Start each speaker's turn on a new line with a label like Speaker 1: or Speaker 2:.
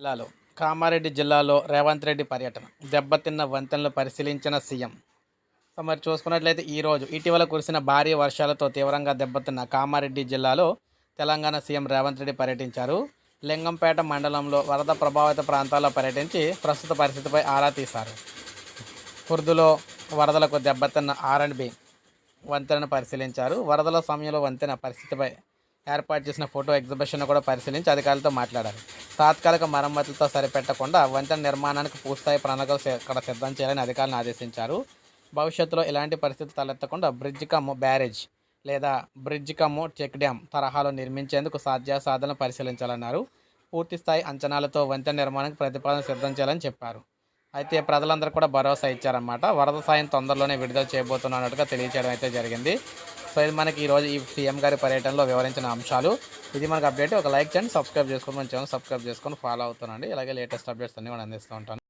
Speaker 1: జిల్లాలో కామారెడ్డి జిల్లాలో రేవంత్ రెడ్డి పర్యటన దెబ్బతిన్న వంతెనలు పరిశీలించిన సీఎం. సో మరి చూసుకున్నట్లయితే ఈరోజు ఇటీవల కురిసిన భారీ వర్షాలతో తీవ్రంగా దెబ్బతిన్న కామారెడ్డి జిల్లాలో తెలంగాణ సీఎం రేవంత్ రెడ్డి పర్యటించారు. లింగంపేట మండలంలో వరద ప్రభావిత ప్రాంతాల్లో పర్యటించి ప్రస్తుత పరిస్థితిపై ఆరా తీశారు. కుర్దులో వరదలకు దెబ్బతిన్న ఆర్ అండ్ బి వంతెనను పరిశీలించారు. వరదల సమయంలో వంతెన పరిస్థితిపై ఏర్పాటు చేసిన ఫోటో ఎగ్జిబిషన్ కూడా పరిశీలించి అధికారులతో మాట్లాడారు. తాత్కాలిక మరమ్మతులతో సరిపెట్టకుండా వంతెన నిర్మాణానికి పూర్తిస్థాయి ప్రణాళికలు ఇక్కడ సిద్ధం చేయాలని అధికారులను ఆదేశించారు. భవిష్యత్తులో ఎలాంటి పరిస్థితి తలెత్తకుండా బ్రిడ్జ్ కమ్ము బ్యారేజ్ లేదా బ్రిడ్జ్ కమ్ము చెక్ డ్యామ్ తరహాలో నిర్మించేందుకు సాధ్యాసాధనలు పరిశీలించాలన్నారు. పూర్తి స్థాయి అంచనాలతో వంతెన నిర్మాణానికి ప్రతిపాదన సిద్ధం చేయాలని చెప్పారు. అయితే ప్రజలందరూ కూడా భరోసా ఇచ్చారన్నమాట. వరద సాయం తొందరలోనే విడుదల చేయబోతున్నట్టుగా తెలియచేయడం అయితే జరిగింది. సో ఇది మనకి ఈరోజు ఈ సీఎం గారి పర్యటనలో వివరించిన అంశాలు. ఇది మనకు అప్డేట్ ఒక లైక్ చేయండి సబ్స్క్రైబ్ చేసుకొని మన ఛానల్ సబ్స్క్రైబ్ చేసుకొని ఫాలో అవుతానండి ఇలాగే లేటెస్ట్ అప్డేట్స్ అన్ని కూడా అందిస్తూ ఉంటాను